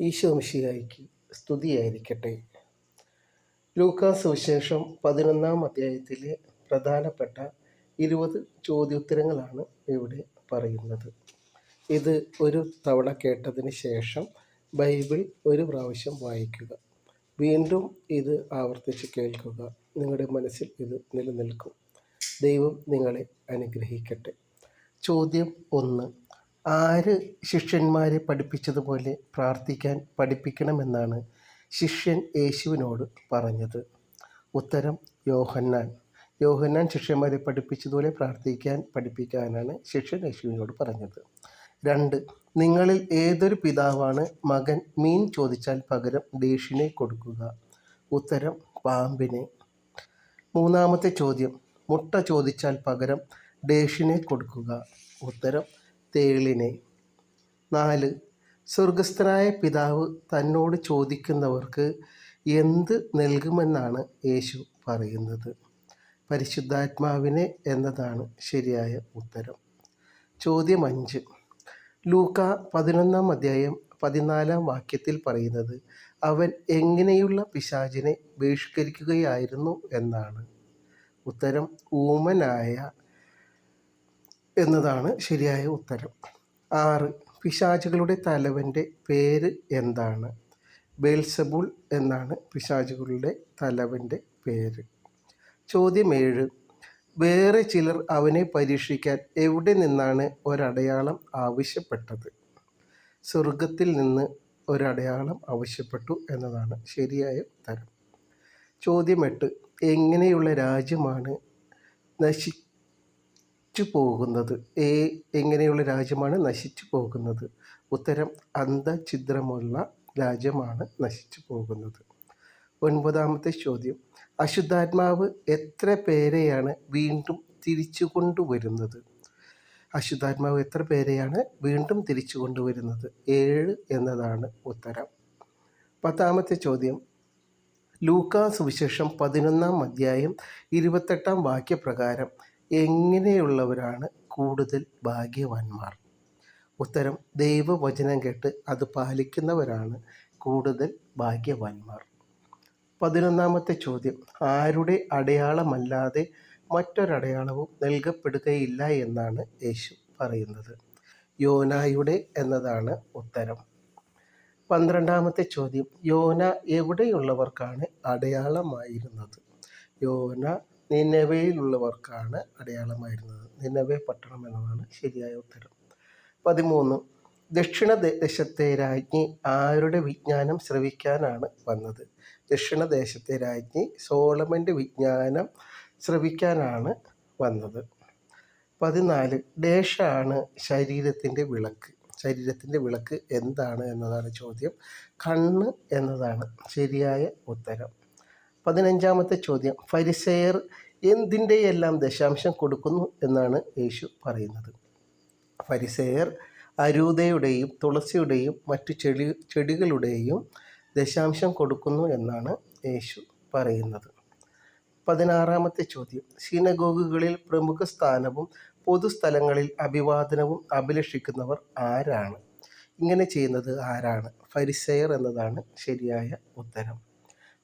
ഈശോമിശിഹായിക്ക് സ്തുതിയായിരിക്കട്ടെ. ലൂക്കാസ് സുവിശേഷം പതിനൊന്നാം അധ്യായത്തിലെ പ്രധാനപ്പെട്ട ഇരുപത് ചോദ്യോത്തരങ്ങളാണ് ഇവിടെ പറയുന്നത്. ഇത് ഒരു തവണ കേട്ടതിന് ശേഷം ബൈബിൾ ഒരു പ്രാവശ്യം വായിക്കുക. വീണ്ടും ഇത് ആവർത്തിച്ച് കേൾക്കുക. നിങ്ങളുടെ മനസ്സിൽ ഇത് നിലനിൽക്കും. ദൈവം നിങ്ങളെ അനുഗ്രഹിക്കട്ടെ. ചോദ്യം ഒന്ന്. ആര് ശിഷ്യന്മാരെ പഠിപ്പിച്ചതുപോലെ പ്രാർത്ഥിക്കാൻ പഠിപ്പിക്കണമെന്നാണ് ശിഷ്യൻ യേശുവിനോട് പറഞ്ഞത്. ഉത്തരം യോഹന്നാൻ. യോഹന്നാൻ ശിഷ്യന്മാരെ പഠിപ്പിച്ചതുപോലെ പ്രാർത്ഥിക്കാൻ പഠിപ്പിക്കാനാണ് ശിഷ്യൻ യേശുവിനോട് പറഞ്ഞത്. രണ്ട് നിങ്ങളിൽ ഏതൊരു പിതാവാണ് മകൻ മീൻ ചോദിച്ചാൽ പകരം ഡേഷിനെ കൊടുക്കുക? ഉത്തരം പാമ്പിനെ. മൂന്നാമത്തെ ചോദ്യം മുട്ട ചോദിച്ചാൽ പകരം ഡേഷിനെ കൊടുക്കുക. ഉത്തരം തേളിനെ. നാല് സ്വർഗസ്ഥനായ പിതാവ് തന്നോട് ചോദിക്കുന്നവർക്ക് എന്ത് നൽകുമെന്നാണ് യേശു പറയുന്നത്. പരിശുദ്ധാത്മാവിനെ എന്നതാണ് ശരിയായ ഉത്തരം. ചോദ്യം അഞ്ച്. ലൂക്ക പതിനൊന്നാം അധ്യായം പതിനാലാം വാക്യത്തിൽ പറയുന്നത് അവൻ എങ്ങനെയുള്ള പിശാചിനെ ബഹിഷ്കരിക്കുകയായിരുന്നു എന്നാണ്. ഉത്തരം ഊമനായ എന്നതാണ് ശരിയായ ഉത്തരം. ആറ്. പിശാചുകളുടെ തലവന്റെ പേര് എന്താണ്? ബേൽസബുൾ എന്നാണ് പിശാചുകളുടെ തലവന്റെ പേര്. ചോദ്യം ഏഴ്. വേറെ ചിലർ അവനെ പരീക്ഷിക്കാൻ എവിടെ നിന്നാണ് ഒരടയാളം ആവശ്യപ്പെട്ടത്? സ്വർഗത്തിൽ നിന്ന് ഒരടയാളം ആവശ്യപ്പെട്ടു എന്നതാണ് ശരിയായ ഉത്തരം. ചോദ്യം എട്ട്. എങ്ങനെയുള്ള രാജ്യമാണ് നശി നശിച്ചു പോകുന്നത് ഏ എങ്ങനെയുള്ള രാജ്യമാണ് നശിച്ചു പോകുന്നത് ഉത്തരം അന്ധഛിദ്രമുള്ള രാജ്യമാണ് നശിച്ചു പോകുന്നത് ഒൻപതാമത്തെ ചോദ്യം. അശുദ്ധാത്മാവ് എത്ര പേരെയാണ് വീണ്ടും തിരിച്ചു കൊണ്ടുവരുന്നത് അശുദ്ധാത്മാവ് എത്ര പേരെയാണ് വീണ്ടും തിരിച്ചു കൊണ്ടുവരുന്നത് ഏഴ് എന്നതാണ് ഉത്തരം. പത്താമത്തെ ചോദ്യം. ലൂക്കാ സുവിശേഷം പതിനൊന്നാം അധ്യായം ഇരുപത്തെട്ടാം വാക്യപ്രകാരം എങ്ങനെയുള്ളവരാണ് കൂടുതൽ ഭാഗ്യവാന്മാർ? ഉത്തരം ദൈവവചനം കേട്ട് അത് പാലിക്കുന്നവരാണ് കൂടുതൽ ഭാഗ്യവാന്മാർ. പതിനൊന്നാമത്തെ ചോദ്യം ആരുടെ അടയാളമല്ലാതെ മറ്റൊരടയാളവും നൽകപ്പെടുകയില്ല എന്നാണ് യേശു പറയുന്നത്. യോനായുടെ എന്നതാണ് ഉത്തരം. പന്ത്രണ്ടാമത്തെ ചോദ്യം യോന എവിടെയുള്ളവർക്കാണ് അടയാളമായിരുന്നത്? യോന നിനവയിലുള്ളവർക്കാണ് അടയാളമായിരുന്നത്. നിനവേ പട്ടണം എന്നതാണ് ശരിയായ ഉത്തരം. പതിമൂന്ന്. ദക്ഷിണ ദേശത്തെ രാജ്ഞി ആരുടെ വിജ്ഞാനം ശ്രവിക്കാനാണ് വന്നത്? ദക്ഷിണദേശത്തെ രാജ്ഞി സോളമന്റെ വിജ്ഞാനം ശ്രവിക്കാനാണ് വന്നത്. പതിനാല്. ഡേഷാണ് ശരീരത്തിന്റെ വിളക്ക്. ശരീരത്തിന്റെ വിളക്ക് എന്താണ് എന്നതാണ് ചോദ്യം. കണ്ണ് എന്നതാണ് ശരിയായ ഉത്തരം. പതിനഞ്ചാമത്തെ ചോദ്യം. ഫരിസെയർ എന്തിന്റെയെല്ലാം ദശാംശം കൊടുക്കുന്നു എന്നാണ് യേശു പറയുന്നത്. ഫരിസെയർ അരൂതയുടെയും തുളസിയുടെയും മറ്റു ചെടി ചെടികളുടെയും ദശാംശം കൊടുക്കുന്നു എന്നാണ് യേശു പറയുന്നത്. പതിനാറാമത്തെ ചോദ്യം. സിനഗോഗുകളിൽ പ്രമുഖ സ്ഥാനവും പൊതുസ്ഥലങ്ങളിൽ അഭിവാദനവും അഭിലഷിക്കുന്നവർ ആരാണ്? ഇങ്ങനെ ചെയ്യുന്നത് ആരാണ്? ഫരിസെയർ എന്നതാണ് ശരിയായ ഉത്തരം.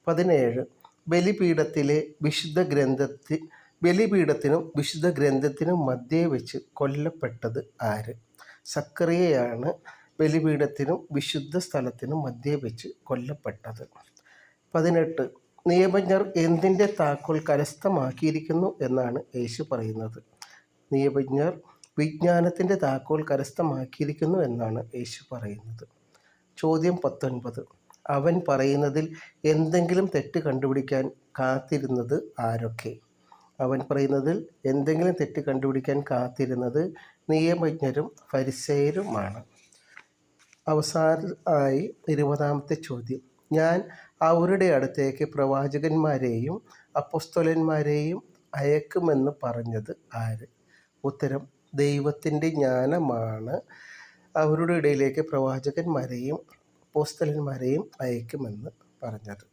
പതിനേഴ്. ബലിപീഠത്തിലെ വിശുദ്ധ ഗ്രന്ഥത്തിൽ ബലിപീഠത്തിനും വിശുദ്ധ ഗ്രന്ഥത്തിനും മധ്യേ വെച്ച് കൊല്ലപ്പെട്ടത് ആര്? സക്കറിയയാണ് ബലിപീഠത്തിനും വിശുദ്ധ സ്ഥലത്തിനും മധ്യേ വെച്ച് കൊല്ലപ്പെട്ടത്. പതിനെട്ട്. നിയമജ്ഞർ എന്തിന്റെ താക്കോൽ കരസ്ഥമാക്കിയിരിക്കുന്നു എന്നാണ് യേശു പറയുന്നത്. നിയമജ്ഞർ വിജ്ഞാനത്തിന്റെ താക്കോൽ കരസ്ഥമാക്കിയിരിക്കുന്നു എന്നാണ് യേശു പറയുന്നത്. ചോദ്യം പത്തൊൻപത്. അവൻ പറയുന്നതിൽ എന്തെങ്കിലും തെറ്റ് കണ്ടുപിടിക്കാൻ കാത്തിരുന്നത് ആരൊക്കെ? അവൻ പറയുന്നതിൽ എന്തെങ്കിലും തെറ്റ് കണ്ടുപിടിക്കാൻ കാത്തിരുന്നത് നിയമജ്ഞരും ഫരിസേരുമാണ് അവസാനമായി ഇരുപതാമത്തെ ചോദ്യം. ഞാൻ അവരുടെ അടുത്തേക്ക് പ്രവാചകന്മാരെയും അപ്പസ്തോലന്മാരെയും അയക്കുമെന്ന് പറഞ്ഞത് ആര്? ഉത്തരം ദൈവത്തിന്റെ ജ്ഞാനമാണ്. അവരുടെ ഇടയിലേക്ക് പ്രവാചകന്മാരെയും അപ്പോസ്തലന്മാരെയും അയക്കുമെന്ന് പറഞ്ഞത്.